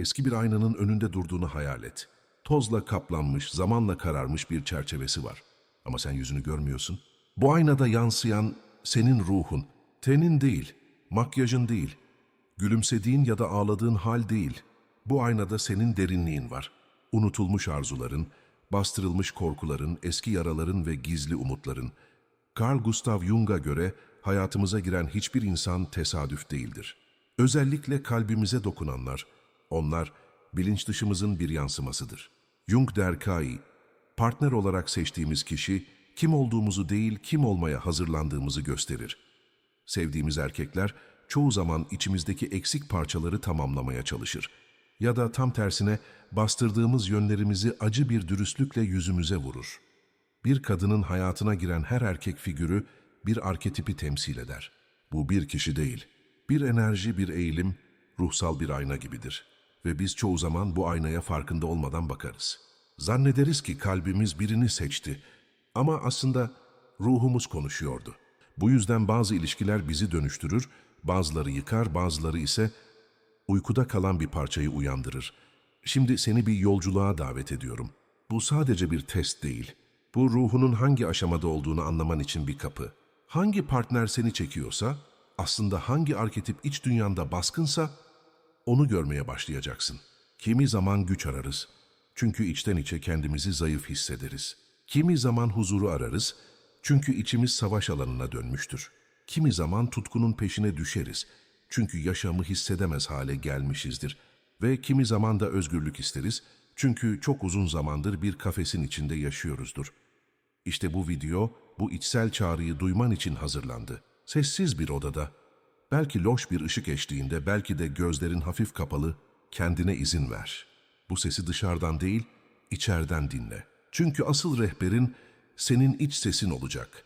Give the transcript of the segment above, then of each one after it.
Eski bir aynanın önünde durduğunu hayal et. Tozla kaplanmış, zamanla kararmış bir çerçevesi var. Ama sen yüzünü görmüyorsun. Bu aynada yansıyan senin ruhun, tenin değil, makyajın değil, gülümsediğin ya da ağladığın hal değil. Bu aynada senin derinliğin var. Unutulmuş arzuların, bastırılmış korkuların, eski yaraların ve gizli umutların. Carl Gustav Jung'a göre hayatımıza giren hiçbir insan tesadüf değildir. Özellikle kalbimize dokunanlar, onlar bilinç dışımızın bir yansımasıdır. Jung der ki, partner olarak seçtiğimiz kişi kim olduğumuzu değil kim olmaya hazırlandığımızı gösterir. Sevdiğimiz erkekler çoğu zaman içimizdeki eksik parçaları tamamlamaya çalışır. Ya da tam tersine bastırdığımız yönlerimizi acı bir dürüstlükle yüzümüze vurur. Bir kadının hayatına giren her erkek figürü bir arketipi temsil eder. Bu bir kişi değil. Bir enerji, bir eğilim, ruhsal bir ayna gibidir. Ve biz çoğu zaman bu aynaya farkında olmadan bakarız. Zannederiz ki kalbimiz birini seçti. Ama aslında ruhumuz konuşuyordu. Bu yüzden bazı ilişkiler bizi dönüştürür, bazıları yıkar, bazıları ise uykuda kalan bir parçayı uyandırır. Şimdi seni bir yolculuğa davet ediyorum. Bu sadece bir test değil. Bu ruhunun hangi aşamada olduğunu anlaman için bir kapı. Hangi partner seni çekiyorsa, aslında hangi arketip iç dünyanda baskınsa, onu görmeye başlayacaksın. Kimi zaman güç ararız. Çünkü içten içe kendimizi zayıf hissederiz. Kimi zaman huzuru ararız. Çünkü içimiz savaş alanına dönmüştür. Kimi zaman tutkunun peşine düşeriz. Çünkü yaşamı hissedemez hale gelmişizdir. Ve kimi zaman da özgürlük isteriz. Çünkü çok uzun zamandır bir kafesin içinde yaşıyoruzdur. İşte bu video, bu içsel çağrıyı duyman için hazırlandı. Sessiz bir odada, belki loş bir ışık eşliğinde, belki de gözlerin hafif kapalı, kendine izin ver. Bu sesi dışarıdan değil, içeriden dinle. Çünkü asıl rehberin senin iç sesin olacak.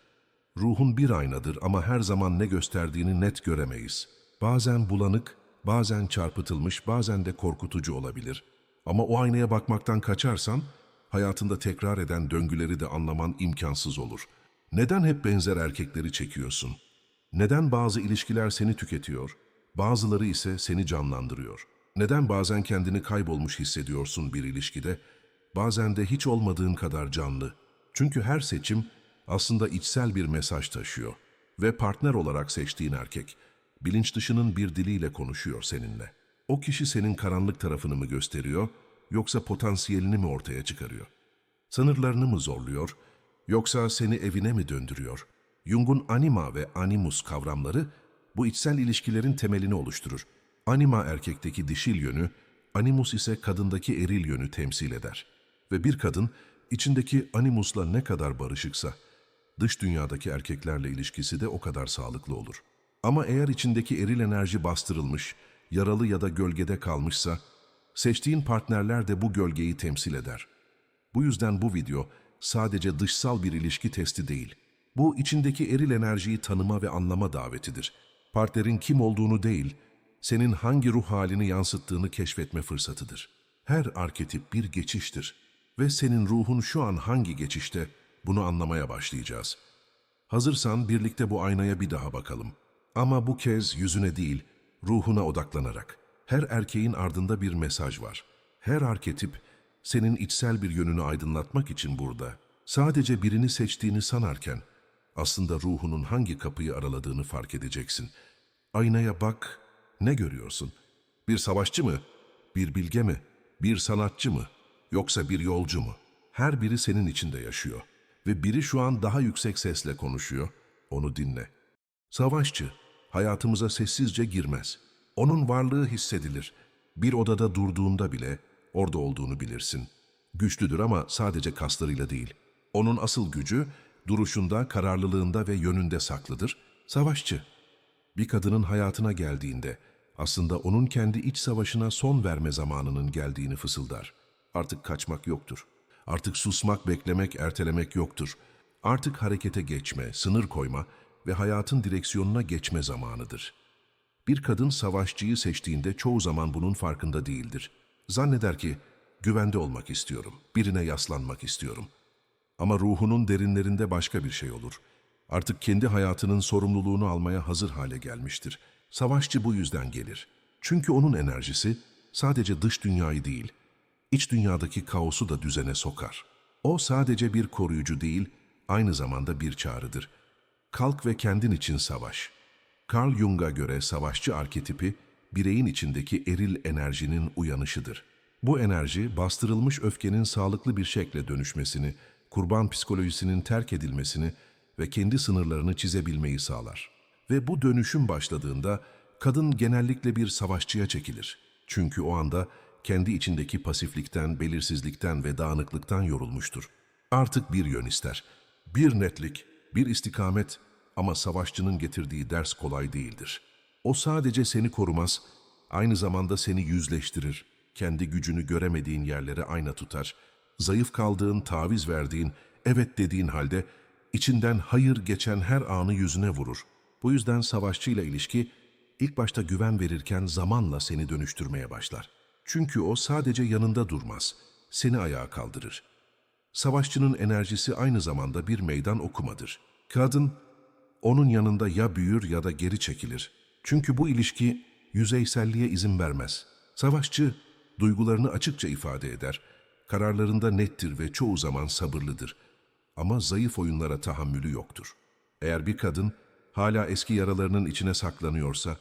Ruhun bir aynadır ama her zaman ne gösterdiğini net göremeyiz. Bazen bulanık, bazen çarpıtılmış, bazen de korkutucu olabilir. Ama o aynaya bakmaktan kaçarsan, hayatında tekrar eden döngüleri de anlaman imkansız olur. Neden hep benzer erkekleri çekiyorsun? Neden bazı ilişkiler seni tüketiyor, bazıları ise seni canlandırıyor? Neden bazen kendini kaybolmuş hissediyorsun bir ilişkide, bazen de hiç olmadığın kadar canlı? Çünkü her seçim aslında içsel bir mesaj taşıyor ve partner olarak seçtiğin erkek, bilinç dışının bir diliyle konuşuyor seninle. O kişi senin karanlık tarafını mı gösteriyor, yoksa potansiyelini mi ortaya çıkarıyor? Sınırlarını mı zorluyor, yoksa seni evine mi döndürüyor? Jung'un anima ve animus kavramları bu içsel ilişkilerin temelini oluşturur. Anima erkekteki dişil yönü, animus ise kadındaki eril yönü temsil eder. Ve bir kadın içindeki animusla ne kadar barışıksa, dış dünyadaki erkeklerle ilişkisi de o kadar sağlıklı olur. Ama eğer içindeki eril enerji bastırılmış, yaralı ya da gölgede kalmışsa, seçtiğin partnerler de bu gölgeyi temsil eder. Bu yüzden bu video sadece dışsal bir ilişki testi değil. Bu içindeki eril enerjiyi tanıma ve anlama davetidir. Partnerin kim olduğunu değil, senin hangi ruh halini yansıttığını keşfetme fırsatıdır. Her arketip bir geçiştir ve senin ruhun şu an hangi geçişte bunu anlamaya başlayacağız. Hazırsan birlikte bu aynaya bir daha bakalım. Ama bu kez yüzüne değil, ruhuna odaklanarak. Her erkeğin ardında bir mesaj var. Her arketip senin içsel bir yönünü aydınlatmak için burada. Sadece birini seçtiğini sanarken aslında ruhunun hangi kapıyı araladığını fark edeceksin. Aynaya bak, ne görüyorsun? Bir savaşçı mı? Bir bilge mi? Bir sanatçı mı? Yoksa bir yolcu mu? Her biri senin içinde yaşıyor. Ve biri şu an daha yüksek sesle konuşuyor. Onu dinle. Savaşçı, hayatımıza sessizce girmez. Onun varlığı hissedilir. Bir odada durduğunda bile orada olduğunu bilirsin. Güçlüdür ama sadece kaslarıyla değil. Onun asıl gücü duruşunda, kararlılığında ve yönünde saklıdır. Savaşçı. Bir kadının hayatına geldiğinde aslında onun kendi iç savaşına son verme zamanının geldiğini fısıldar. Artık kaçmak yoktur. Artık susmak, beklemek, ertelemek yoktur. Artık harekete geçme, sınır koyma ve hayatın direksiyonuna geçme zamanıdır. Bir kadın savaşçıyı seçtiğinde çoğu zaman bunun farkında değildir. Zanneder ki güvende olmak istiyorum, birine yaslanmak istiyorum. Ama ruhunun derinlerinde başka bir şey olur. Artık kendi hayatının sorumluluğunu almaya hazır hale gelmiştir. Savaşçı bu yüzden gelir. Çünkü onun enerjisi sadece dış dünyayı değil, iç dünyadaki kaosu da düzene sokar. O sadece bir koruyucu değil, aynı zamanda bir çağrıdır. Kalk ve kendin için savaş. Carl Jung'a göre savaşçı arketipi, bireyin içindeki eril enerjinin uyanışıdır. Bu enerji, bastırılmış öfkenin sağlıklı bir şekle dönüşmesini, kurban psikolojisinin terk edilmesini ve kendi sınırlarını çizebilmeyi sağlar. Ve bu dönüşüm başladığında, kadın genellikle bir savaşçıya çekilir. Çünkü o anda kendi içindeki pasiflikten, belirsizlikten ve dağınıklıktan yorulmuştur. Artık bir yön ister. Bir netlik, bir istikamet ama savaşçının getirdiği ders kolay değildir. O sadece seni korumaz, aynı zamanda seni yüzleştirir. Kendi gücünü göremediğin yerlere ayna tutar. Zayıf kaldığın, taviz verdiğin, evet dediğin halde içinden hayır geçen her anı yüzüne vurur. Bu yüzden savaşçıyla ilişki ilk başta güven verirken zamanla seni dönüştürmeye başlar. Çünkü o sadece yanında durmaz, seni ayağa kaldırır. Savaşçının enerjisi aynı zamanda bir meydan okumadır. Kadın, onun yanında ya büyür ya da geri çekilir. Çünkü bu ilişki yüzeyselliğe izin vermez. Savaşçı, duygularını açıkça ifade eder. Kararlarında nettir ve çoğu zaman sabırlıdır. Ama zayıf oyunlara tahammülü yoktur. Eğer bir kadın hala eski yaralarının içine saklanıyorsa,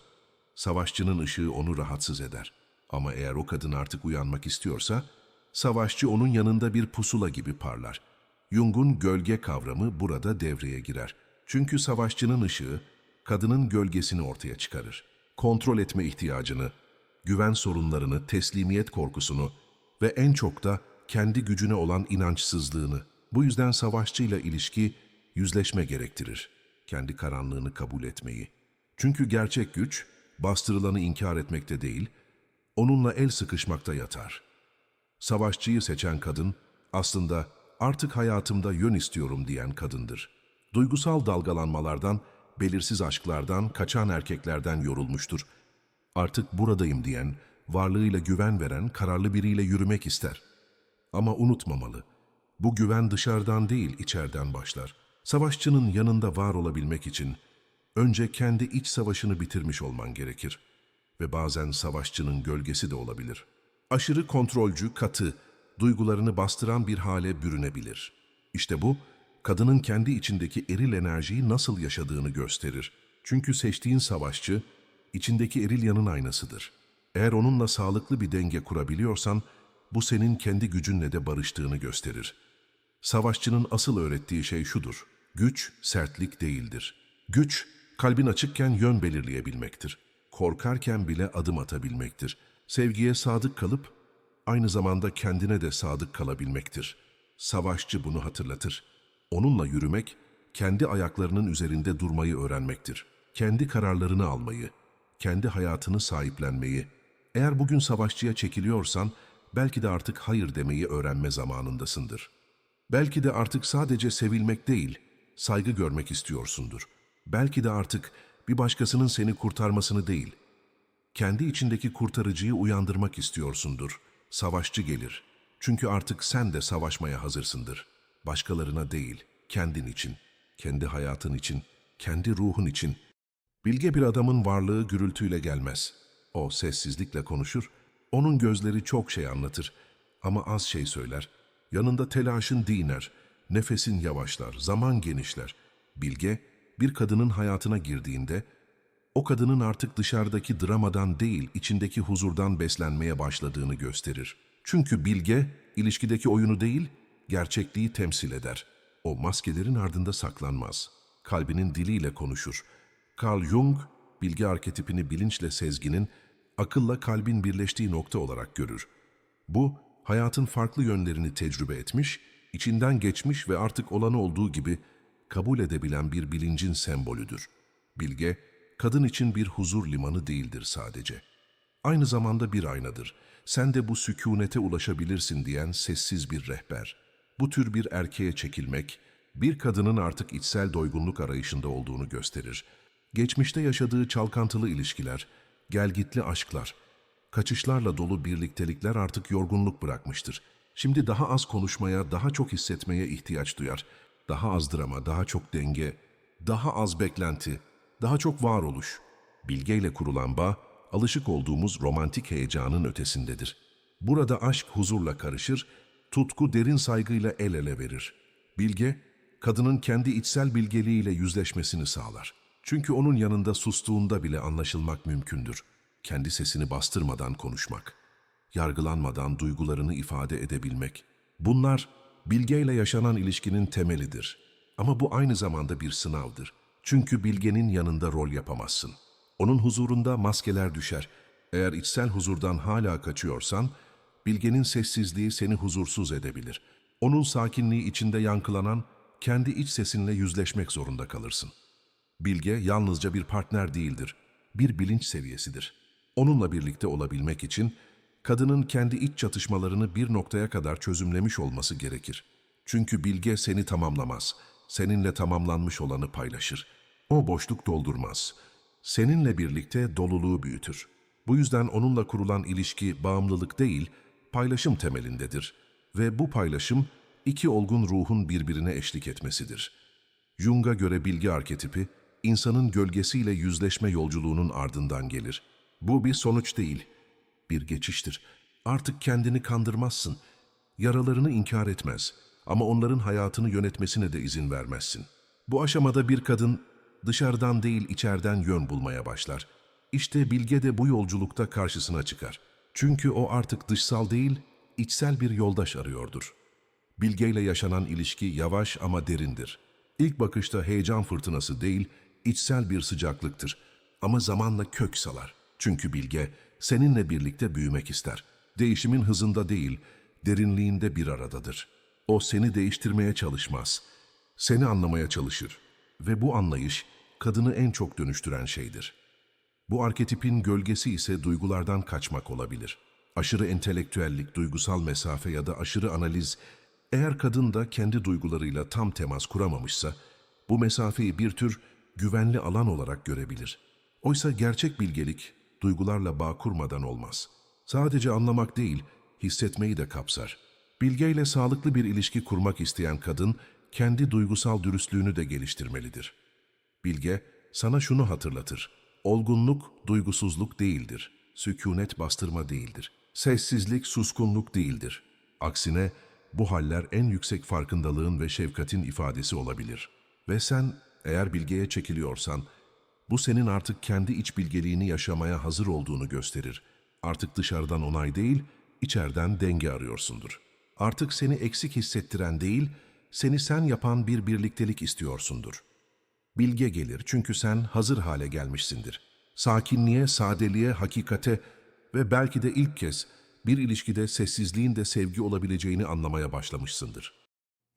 savaşçının ışığı onu rahatsız eder. Ama eğer o kadın artık uyanmak istiyorsa, savaşçı onun yanında bir pusula gibi parlar. Jung'un gölge kavramı burada devreye girer. Çünkü savaşçının ışığı, kadının gölgesini ortaya çıkarır. Kontrol etme ihtiyacını, güven sorunlarını, teslimiyet korkusunu ve en çok da kendi gücüne olan inançsızlığını. Bu yüzden savaşçıyla ilişki yüzleşme gerektirir. Kendi karanlığını kabul etmeyi. Çünkü gerçek güç, bastırılanı inkar etmekte değil, onunla el sıkışmakta yatar. Savaşçıyı seçen kadın, aslında artık hayatımda yön istiyorum diyen kadındır. Duygusal dalgalanmalardan, belirsiz aşklardan, kaçan erkeklerden yorulmuştur. Artık buradayım diyen, varlığıyla güven veren, kararlı biriyle yürümek ister. Ama unutmamalı, bu güven dışarıdan değil içeriden başlar. Savaşçının yanında var olabilmek için önce kendi iç savaşını bitirmiş olman gerekir. Ve bazen savaşçının gölgesi de olabilir. Aşırı kontrolcü, katı, duygularını bastıran bir hale bürünebilir. İşte bu, kadının kendi içindeki eril enerjiyi nasıl yaşadığını gösterir. Çünkü seçtiğin savaşçı, içindeki eril yanın aynasıdır. Eğer onunla sağlıklı bir denge kurabiliyorsan, bu senin kendi gücünle de barıştığını gösterir. Savaşçının asıl öğrettiği şey şudur. Güç, sertlik değildir. Güç, kalbin açıkken yön belirleyebilmektir. Korkarken bile adım atabilmektir. Sevgiye sadık kalıp, aynı zamanda kendine de sadık kalabilmektir. Savaşçı bunu hatırlatır. Onunla yürümek, kendi ayaklarının üzerinde durmayı öğrenmektir. Kendi kararlarını almayı, kendi hayatını sahiplenmeyi. Eğer bugün savaşçıya çekiliyorsan, belki de artık hayır demeyi öğrenme zamanındasındır. Belki de artık sadece sevilmek değil, saygı görmek istiyorsundur. Belki de artık bir başkasının seni kurtarmasını değil, kendi içindeki kurtarıcıyı uyandırmak istiyorsundur. Savaşçı gelir. Çünkü artık sen de savaşmaya hazırsındır. Başkalarına değil, kendin için, kendi hayatın için, kendi ruhun için. Bilge bir adamın varlığı gürültüyle gelmez. O sessizlikle konuşur, onun gözleri çok şey anlatır ama az şey söyler. Yanında telaşın diner, nefesin yavaşlar, zaman genişler. Bilge, bir kadının hayatına girdiğinde, o kadının artık dışarıdaki dramadan değil, içindeki huzurdan beslenmeye başladığını gösterir. Çünkü bilge, ilişkideki oyunu değil, gerçekliği temsil eder. O maskelerin ardında saklanmaz. Kalbinin diliyle konuşur. Carl Jung, bilgi arketipini bilinçle sezginin, akılla kalbin birleştiği nokta olarak görür. Bu, hayatın farklı yönlerini tecrübe etmiş, içinden geçmiş ve artık olanı olduğu gibi kabul edebilen bir bilincin sembolüdür. Bilge, kadın için bir huzur limanı değildir sadece. Aynı zamanda bir aynadır. Sen de bu sükunete ulaşabilirsin diyen sessiz bir rehber. Bu tür bir erkeğe çekilmek, bir kadının artık içsel doygunluk arayışında olduğunu gösterir. Geçmişte yaşadığı çalkantılı ilişkiler, gelgitli aşklar, kaçışlarla dolu birliktelikler artık yorgunluk bırakmıştır. Şimdi daha az konuşmaya, daha çok hissetmeye ihtiyaç duyar. Daha az drama, daha çok denge, daha az beklenti, daha çok varoluş. Bilgeyle kurulan bağ alışık olduğumuz romantik heyecanın ötesindedir. Burada aşk huzurla karışır, tutku derin saygıyla el ele verir. Bilge, kadının kendi içsel bilgeliğiyle yüzleşmesini sağlar. Çünkü onun yanında sustuğunda bile anlaşılmak mümkündür. Kendi sesini bastırmadan konuşmak, yargılanmadan duygularını ifade edebilmek. Bunlar bilgeyle yaşanan ilişkinin temelidir. Ama bu aynı zamanda bir sınavdır. Çünkü bilgenin yanında rol yapamazsın. Onun huzurunda maskeler düşer. Eğer içsel huzurdan hala kaçıyorsan, bilgenin sessizliği seni huzursuz edebilir. Onun sakinliği içinde yankılanan, kendi iç sesinle yüzleşmek zorunda kalırsın. Bilge yalnızca bir partner değildir, bir bilinç seviyesidir. Onunla birlikte olabilmek için kadının kendi iç çatışmalarını bir noktaya kadar çözümlemiş olması gerekir. Çünkü bilge seni tamamlamaz, seninle tamamlanmış olanı paylaşır. O boşluk doldurmaz. Seninle birlikte doluluğu büyütür. Bu yüzden onunla kurulan ilişki bağımlılık değil, paylaşım temelindedir. Ve bu paylaşım iki olgun ruhun birbirine eşlik etmesidir. Jung'a göre bilgi arketipi, insanın gölgesiyle yüzleşme yolculuğunun ardından gelir. Bu bir sonuç değil, bir geçiştir. Artık kendini kandırmazsın. Yaralarını inkar etmez ama onların hayatını yönetmesine de izin vermezsin. Bu aşamada bir kadın dışarıdan değil içeriden yön bulmaya başlar. İşte Bilge de bu yolculukta karşısına çıkar. Çünkü o artık dışsal değil, içsel bir yoldaş arıyordur. Bilge ile yaşanan ilişki yavaş ama derindir. İlk bakışta heyecan fırtınası değil, içsel bir sıcaklıktır. Ama zamanla kök salar. Çünkü Bilge seninle birlikte büyümek ister. Değişimin hızında değil, derinliğinde bir aradadır. O seni değiştirmeye çalışmaz. Seni anlamaya çalışır. Ve bu anlayış kadını en çok dönüştüren şeydir. Bu arketipin gölgesi ise duygulardan kaçmak olabilir. Aşırı entelektüellik, duygusal mesafe ya da aşırı analiz, eğer kadın da kendi duygularıyla tam temas kuramamışsa, bu mesafeyi bir tür güvenli alan olarak görebilir. Oysa gerçek bilgelik, duygularla bağ kurmadan olmaz. Sadece anlamak değil, hissetmeyi de kapsar. Bilgeyle sağlıklı bir ilişki kurmak isteyen kadın, kendi duygusal dürüstlüğünü de geliştirmelidir. Bilge, sana şunu hatırlatır. Olgunluk, duygusuzluk değildir. Sükunet bastırma değildir. Sessizlik, suskunluk değildir. Aksine bu haller en yüksek farkındalığın ve şefkatin ifadesi olabilir. Ve sen eğer bilgeye çekiliyorsan, bu senin artık kendi iç bilgeliğini yaşamaya hazır olduğunu gösterir. Artık dışarıdan onay değil, içeriden denge arıyorsundur. Artık seni eksik hissettiren değil, seni sen yapan bir birliktelik istiyorsundur. Bilge gelir çünkü sen hazır hale gelmişsindir. Sakinliğe, sadeliğe, hakikate ve belki de ilk kez bir ilişkide sessizliğin de sevgi olabileceğini anlamaya başlamışsındır.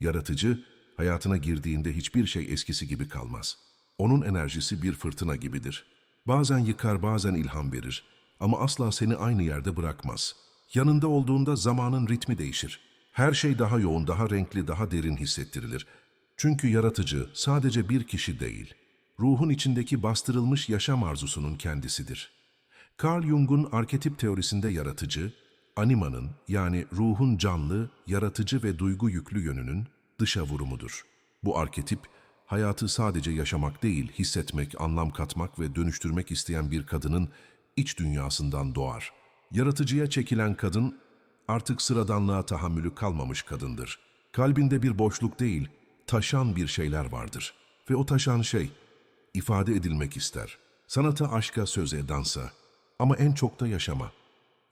Yaratıcı, hayatına girdiğinde hiçbir şey eskisi gibi kalmaz. Onun enerjisi bir fırtına gibidir. Bazen yıkar, bazen ilham verir ama asla seni aynı yerde bırakmaz. Yanında olduğunda zamanın ritmi değişir. Her şey daha yoğun, daha renkli, daha derin hissettirilir. Çünkü yaratıcı sadece bir kişi değil, ruhun içindeki bastırılmış yaşam arzusunun kendisidir. Carl Jung'un arketip teorisinde yaratıcı, animanın yani ruhun canlı, yaratıcı ve duygu yüklü yönünün dışa vurumudur. Bu arketip, hayatı sadece yaşamak değil, hissetmek, anlam katmak ve dönüştürmek isteyen bir kadının iç dünyasından doğar. Yaratıcıya çekilen kadın, artık sıradanlığa tahammülü kalmamış kadındır. Kalbinde bir boşluk değil, taşan bir şeyler vardır. Ve o taşan şey, ifade edilmek ister. Sanata, aşka, söze, dansa ama en çok da yaşama.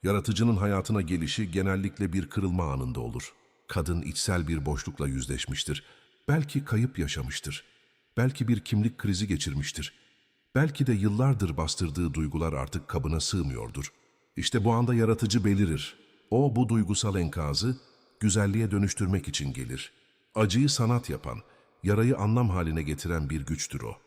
Yaratıcının hayatına gelişi genellikle bir kırılma anında olur. Kadın içsel bir boşlukla yüzleşmiştir. Belki kayıp yaşamıştır. Belki bir kimlik krizi geçirmiştir. Belki de yıllardır bastırdığı duygular artık kabına sığmıyordur. İşte bu anda yaratıcı belirir. O bu duygusal enkazı güzelliğe dönüştürmek için gelir. Acıyı sanat yapan, yarayı anlam haline getiren bir güçtür o.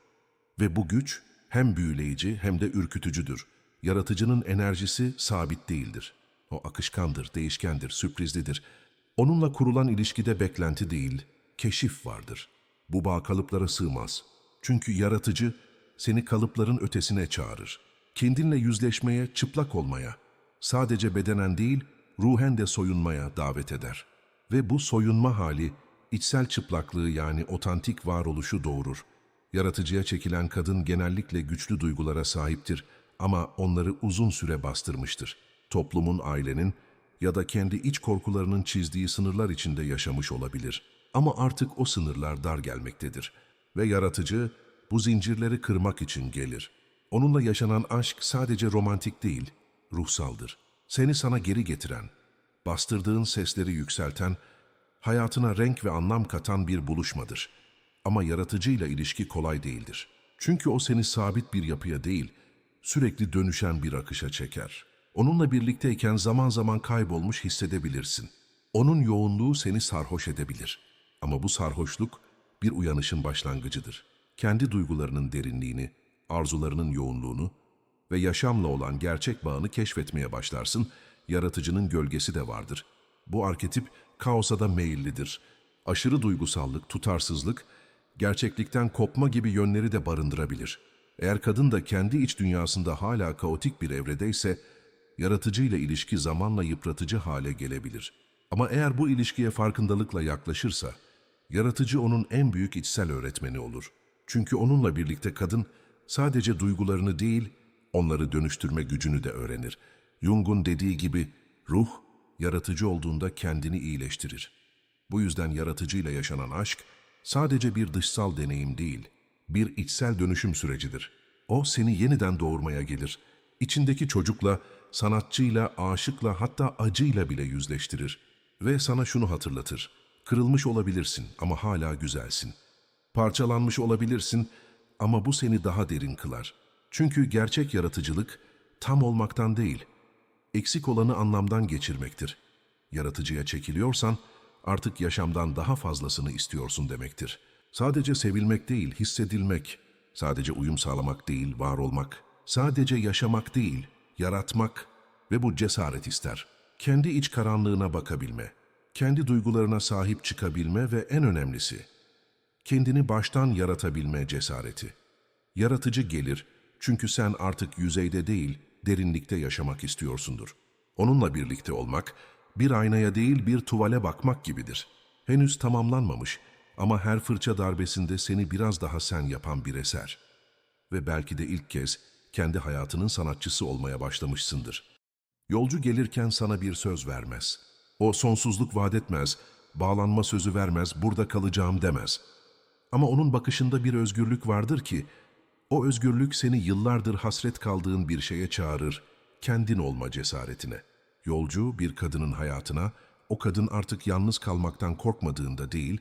Ve bu güç hem büyüleyici hem de ürkütücüdür. Yaratıcının enerjisi sabit değildir. O akışkandır, değişkendir, sürprizlidir. Onunla kurulan ilişkide beklenti değil, keşif vardır. Bu bağ kalıplara sığmaz. Çünkü yaratıcı seni kalıpların ötesine çağırır. Kendinle yüzleşmeye, çıplak olmaya, sadece bedenen değil, ruhen de soyunmaya davet eder. Ve bu soyunma hali, içsel çıplaklığı yani otantik varoluşu doğurur. Yaratıcıya çekilen kadın genellikle güçlü duygulara sahiptir ama onları uzun süre bastırmıştır. Toplumun, ailenin ya da kendi iç korkularının çizdiği sınırlar içinde yaşamış olabilir. Ama artık o sınırlar dar gelmektedir. Ve yaratıcı bu zincirleri kırmak için gelir. Onunla yaşanan aşk sadece romantik değil, ruhsaldır. Seni sana geri getiren, bastırdığın sesleri yükselten, hayatına renk ve anlam katan bir buluşmadır. Ama yaratıcıyla ilişki kolay değildir. Çünkü o seni sabit bir yapıya değil, sürekli dönüşen bir akışa çeker. Onunla birlikteyken zaman zaman kaybolmuş hissedebilirsin. Onun yoğunluğu seni sarhoş edebilir. Ama bu sarhoşluk bir uyanışın başlangıcıdır. Kendi duygularının derinliğini, arzularının yoğunluğunu ve yaşamla olan gerçek bağını keşfetmeye başlarsın. Yaratıcının gölgesi de vardır. Bu arketip kaosa da meyillidir. Aşırı duygusallık, tutarsızlık, gerçeklikten kopma gibi yönleri de barındırabilir. Eğer kadın da kendi iç dünyasında hala kaotik bir evredeyse, yaratıcıyla ilişki zamanla yıpratıcı hale gelebilir. Ama eğer bu ilişkiye farkındalıkla yaklaşırsa, yaratıcı onun en büyük içsel öğretmeni olur. Çünkü onunla birlikte kadın sadece duygularını değil, onları dönüştürme gücünü de öğrenir. Jung'un dediği gibi ruh, yaratıcı olduğunda kendini iyileştirir. Bu yüzden yaratıcıyla yaşanan aşk sadece bir dışsal deneyim değil, bir içsel dönüşüm sürecidir. O seni yeniden doğurmaya gelir. İçindeki çocukla, sanatçıyla, aşıkla hatta acıyla bile yüzleştirir. Ve sana şunu hatırlatır. Kırılmış olabilirsin ama hala güzelsin. Parçalanmış olabilirsin ama bu seni daha derin kılar. Çünkü gerçek yaratıcılık tam olmaktan değil, eksik olanı anlamdan geçirmektir. Yaratıcıya çekiliyorsan artık yaşamdan daha fazlasını istiyorsun demektir. Sadece sevilmek değil, hissedilmek, sadece uyum sağlamak değil, var olmak, sadece yaşamak değil, yaratmak ve bu cesaret ister. Kendi iç karanlığına bakabilme, kendi duygularına sahip çıkabilme ve en önemlisi, kendini baştan yaratabilme cesareti. Yaratıcı gelir çünkü sen artık yüzeyde değil, derinlikte yaşamak istiyorsundur. Onunla birlikte olmak, bir aynaya değil bir tuvale bakmak gibidir. Henüz tamamlanmamış ama her fırça darbesinde seni biraz daha sen yapan bir eser. Ve belki de ilk kez kendi hayatının sanatçısı olmaya başlamışsındır. Yolcu gelirken sana bir söz vermez. O sonsuzluk vaat etmez, bağlanma sözü vermez, burada kalacağım demez. Ama onun bakışında bir özgürlük vardır ki, o özgürlük seni yıllardır hasret kaldığın bir şeye çağırır, kendin olma cesaretine. Yolcu bir kadının hayatına, o kadın artık yalnız kalmaktan korkmadığında değil,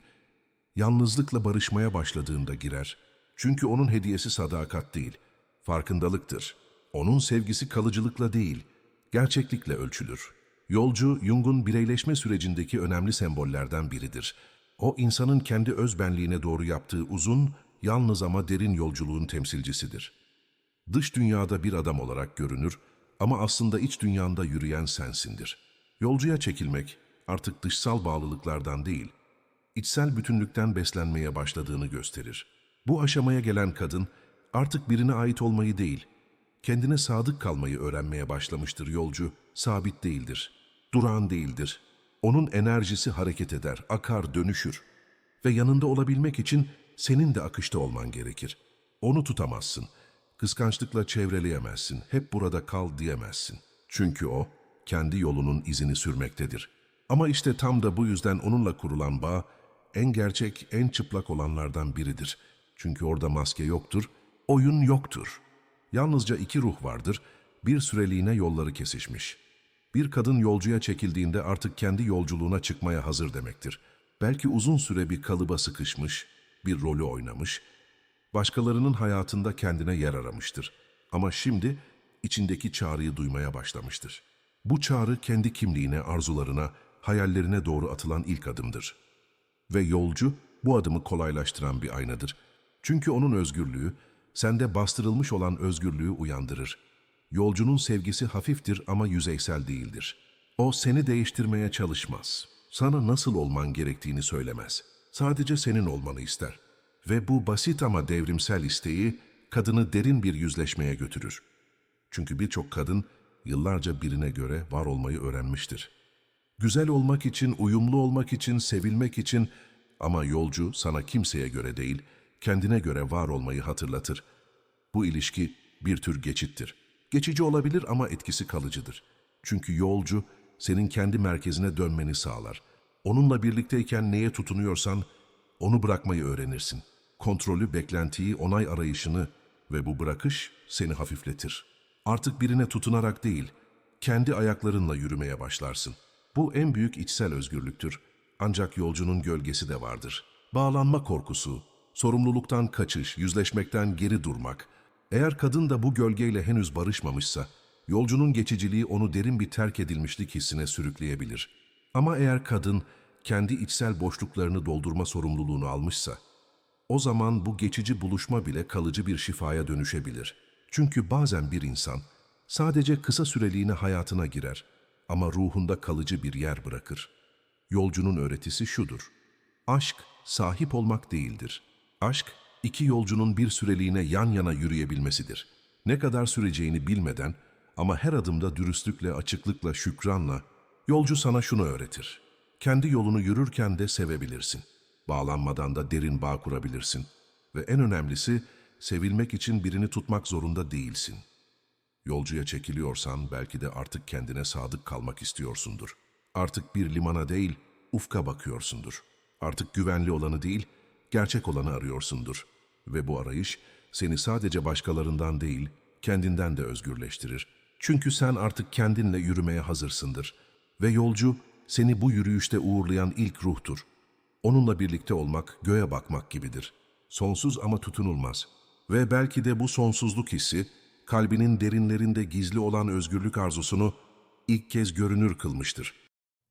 yalnızlıkla barışmaya başladığında girer. Çünkü onun hediyesi sadakat değil, farkındalıktır. Onun sevgisi kalıcılıkla değil, gerçeklikle ölçülür. Yolcu, Jung'un bireyleşme sürecindeki önemli sembollerden biridir. O, insanın kendi özbenliğine doğru yaptığı uzun, yalnız ama derin yolculuğun temsilcisidir. Dış dünyada bir adam olarak görünür ama aslında iç dünyanda yürüyen sensindir. Yolcuya çekilmek artık dışsal bağlılıklardan değil, içsel bütünlükten beslenmeye başladığını gösterir. Bu aşamaya gelen kadın artık birine ait olmayı değil, kendine sadık kalmayı öğrenmeye başlamıştır yolcu, sabit değildir, durağan değildir. Onun enerjisi hareket eder, akar, dönüşür. Ve yanında olabilmek için senin de akışta olman gerekir. Onu tutamazsın. Kıskançlıkla çevreleyemezsin, hep burada kal diyemezsin. Çünkü o, kendi yolunun izini sürmektedir. Ama işte tam da bu yüzden onunla kurulan bağ, en gerçek, en çıplak olanlardan biridir. Çünkü orada maske yoktur, oyun yoktur. Yalnızca iki ruh vardır, bir süreliğine yolları kesişmiş. Bir kadın yolcuya çekildiğinde artık kendi yolculuğuna çıkmaya hazır demektir. Belki uzun süre bir kalıba sıkışmış, bir rolü oynamış, başkalarının hayatında kendine yer aramıştır. Ama şimdi içindeki çağrıyı duymaya başlamıştır. Bu çağrı kendi kimliğine, arzularına, hayallerine doğru atılan ilk adımdır. Ve yolcu bu adımı kolaylaştıran bir aynadır. Çünkü onun özgürlüğü, sende bastırılmış olan özgürlüğü uyandırır. Yolcunun sevgisi hafiftir ama yüzeysel değildir. O seni değiştirmeye çalışmaz. Sana nasıl olman gerektiğini söylemez. Sadece senin olmanı ister. Ve bu basit ama devrimsel isteği kadını derin bir yüzleşmeye götürür. Çünkü birçok kadın yıllarca birine göre var olmayı öğrenmiştir. Güzel olmak için, uyumlu olmak için, sevilmek için ama yolcu sana kimseye göre değil, kendine göre var olmayı hatırlatır. Bu ilişki bir tür geçittir. Geçici olabilir ama etkisi kalıcıdır. Çünkü yolcu senin kendi merkezine dönmeni sağlar. Onunla birlikteyken neye tutunuyorsan onu bırakmayı öğrenirsin. Kontrolü, beklentiyi, onay arayışını ve bu bırakış seni hafifletir. Artık birine tutunarak değil, kendi ayaklarınla yürümeye başlarsın. Bu en büyük içsel özgürlüktür. Ancak yolcunun gölgesi de vardır. Bağlanma korkusu, sorumluluktan kaçış, yüzleşmekten geri durmak. Eğer kadın da bu gölgeyle henüz barışmamışsa, yolcunun geçiciliği onu derin bir terk edilmişlik hissine sürükleyebilir. Ama eğer kadın kendi içsel boşluklarını doldurma sorumluluğunu almışsa, o zaman bu geçici buluşma bile kalıcı bir şifaya dönüşebilir. Çünkü bazen bir insan sadece kısa süreliğine hayatına girer ama ruhunda kalıcı bir yer bırakır. Yolcunun öğretisi şudur. Aşk sahip olmak değildir. Aşk iki yolcunun bir süreliğine yan yana yürüyebilmesidir. Ne kadar süreceğini bilmeden ama her adımda dürüstlükle, açıklıkla, şükranla yolcu sana şunu öğretir. Kendi yolunu yürürken de sevebilirsin. Bağlanmadan da derin bağ kurabilirsin. Ve en önemlisi sevilmek için birini tutmak zorunda değilsin. Yolcuya çekiliyorsan belki de artık kendine sadık kalmak istiyorsundur. Artık bir limana değil, ufka bakıyorsundur. Artık güvenli olanı değil, gerçek olanı arıyorsundur. Ve bu arayış seni sadece başkalarından değil, kendinden de özgürleştirir. Çünkü sen artık kendinle yürümeye hazırsındır. Ve yolcu seni bu yürüyüşte uğurlayan ilk ruhtur. Onunla birlikte olmak, göğe bakmak gibidir. Sonsuz ama tutunulmaz. Ve belki de bu sonsuzluk hissi, kalbinin derinlerinde gizli olan özgürlük arzusunu ilk kez görünür kılmıştır.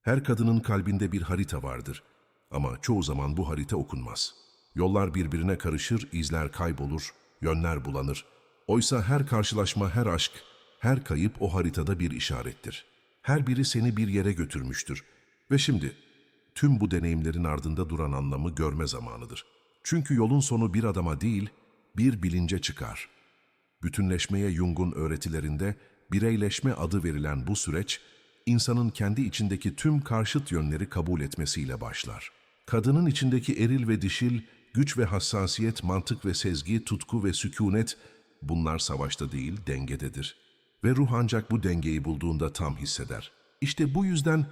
Her kadının kalbinde bir harita vardır. Ama çoğu zaman bu harita okunmaz. Yollar birbirine karışır, izler kaybolur, yönler bulanır. Oysa her karşılaşma, her aşk, her kayıp o haritada bir işarettir. Her biri seni bir yere götürmüştür. Ve şimdi tüm bu deneyimlerin ardında duran anlamı görme zamanıdır. Çünkü yolun sonu bir adama değil, bir bilince çıkar. Bütünleşmeye Jung'un öğretilerinde bireyleşme adı verilen bu süreç, insanın kendi içindeki tüm karşıt yönleri kabul etmesiyle başlar. Kadının içindeki eril ve dişil, güç ve hassasiyet, mantık ve sezgi, tutku ve sükunet, bunlar savaşta değil dengededir. Ve ruh ancak bu dengeyi bulduğunda tam hisseder. İşte bu yüzden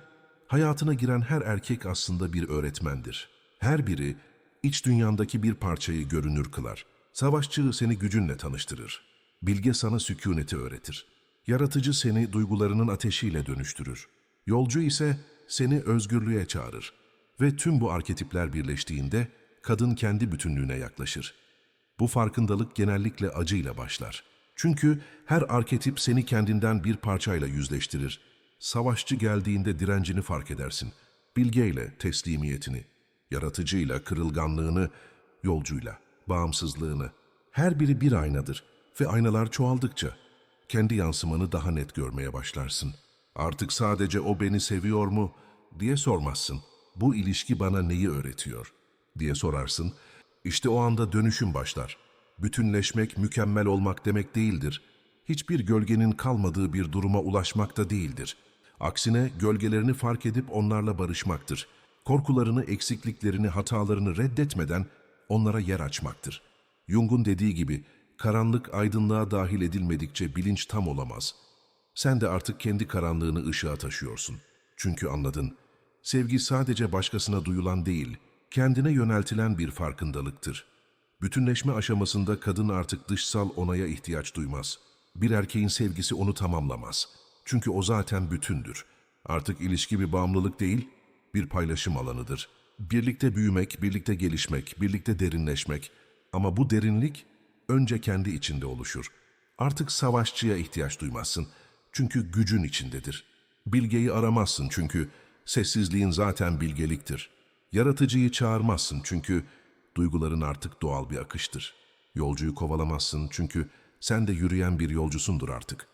hayatına giren her erkek aslında bir öğretmendir. Her biri iç dünyandaki bir parçayı görünür kılar. Savaşçı seni gücünle tanıştırır. Bilge sana sükuneti öğretir. Yaratıcı seni duygularının ateşiyle dönüştürür. Yolcu ise seni özgürlüğe çağırır. Ve tüm bu arketipler birleştiğinde kadın kendi bütünlüğüne yaklaşır. Bu farkındalık genellikle acıyla başlar. Çünkü her arketip seni kendinden bir parçayla yüzleştirir. Savaşçı geldiğinde direncini fark edersin. Bilgeyle teslimiyetini, yaratıcıyla kırılganlığını, yolcuyla bağımsızlığını. Her biri bir aynadır ve aynalar çoğaldıkça kendi yansımanı daha net görmeye başlarsın. Artık sadece o beni seviyor mu diye sormazsın. Bu ilişki bana neyi öğretiyor diye sorarsın. İşte o anda dönüşüm başlar. Bütünleşmek, mükemmel olmak demek değildir. Hiçbir gölgenin kalmadığı bir duruma ulaşmak da değildir. Aksine gölgelerini fark edip onlarla barışmaktır. Korkularını, eksikliklerini, hatalarını reddetmeden onlara yer açmaktır. Jung'un dediği gibi, karanlık aydınlığa dahil edilmedikçe bilinç tam olamaz. Sen de artık kendi karanlığını ışığa taşıyorsun. Çünkü anladın, sevgi sadece başkasına duyulan değil, kendine yöneltilen bir farkındalıktır. Bütünleşme aşamasında kadın artık dışsal onaya ihtiyaç duymaz. Bir erkeğin sevgisi onu tamamlamaz. Çünkü o zaten bütündür. Artık ilişki bir bağımlılık değil, bir paylaşım alanıdır. Birlikte büyümek, birlikte gelişmek, birlikte derinleşmek. Ama bu derinlik önce kendi içinde oluşur. Artık savaşçıya ihtiyaç duymazsın. Çünkü gücün içindedir. Bilgeyi aramazsın çünkü sessizliğin zaten bilgeliktir. Yaratıcıyı çağırmazsın çünkü duyguların artık doğal bir akıştır. Yolcuyu kovalamazsın çünkü sen de yürüyen bir yolcusundur artık.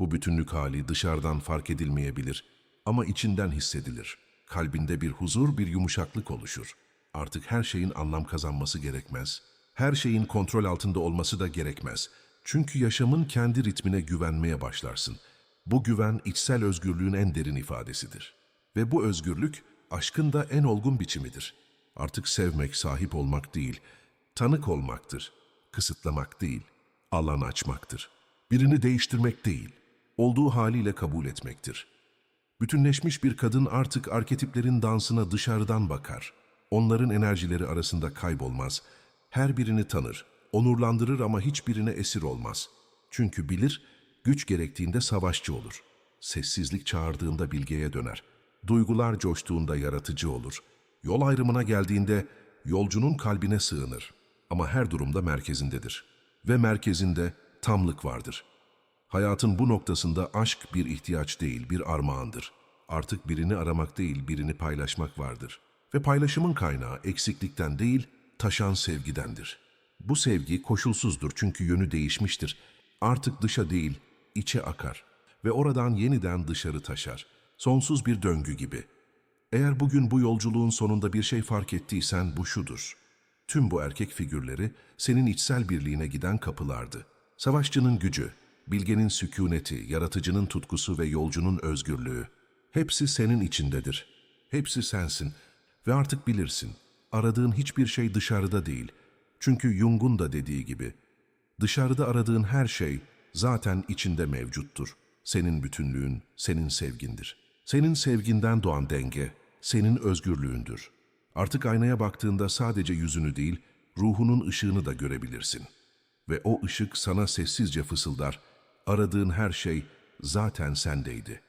Bu bütünlük hali dışarıdan fark edilmeyebilir ama içinden hissedilir. Kalbinde bir huzur, bir yumuşaklık oluşur. Artık her şeyin anlam kazanması gerekmez. Her şeyin kontrol altında olması da gerekmez. Çünkü yaşamın kendi ritmine güvenmeye başlarsın. Bu güven içsel özgürlüğün en derin ifadesidir. Ve bu özgürlük aşkın da en olgun biçimidir. Artık sevmek, sahip olmak değil, tanık olmaktır. Kısıtlamak değil, alan açmaktır. Birini değiştirmek değil, olduğu haliyle kabul etmektir. Bütünleşmiş bir kadın artık arketiplerin dansına dışarıdan bakar. Onların enerjileri arasında kaybolmaz. Her birini tanır, onurlandırır ama hiçbirine esir olmaz. Çünkü bilir, güç gerektiğinde savaşçı olur. Sessizlik çağırdığında bilgeye döner. Duygular coştuğunda yaratıcı olur. Yol ayrımına geldiğinde yolcunun kalbine sığınır. Ama her durumda merkezindedir. Ve merkezinde tamlık vardır. Hayatın bu noktasında aşk bir ihtiyaç değil, bir armağandır. Artık birini aramak değil, birini paylaşmak vardır. Ve paylaşımın kaynağı eksiklikten değil, taşan sevgidendir. Bu sevgi koşulsuzdur çünkü yönü değişmiştir. Artık dışa değil, içe akar ve oradan yeniden dışarı taşar. Sonsuz bir döngü gibi. Eğer bugün bu yolculuğun sonunda bir şey fark ettiysen bu şudur. Tüm bu erkek figürleri senin içsel birliğine giden kapılardı. Savaşçının gücü, bilgenin sükuneti, yaratıcının tutkusu ve yolcunun özgürlüğü. Hepsi senin içindedir. Hepsi sensin. Ve artık bilirsin, aradığın hiçbir şey dışarıda değil. Çünkü Jung'un da dediği gibi, dışarıda aradığın her şey zaten içinde mevcuttur. Senin bütünlüğün, senin sevgindir. Senin sevginden doğan denge, senin özgürlüğündür. Artık aynaya baktığında sadece yüzünü değil, ruhunun ışığını da görebilirsin. Ve o ışık sana sessizce fısıldar, aradığın her şey zaten sendeydi.''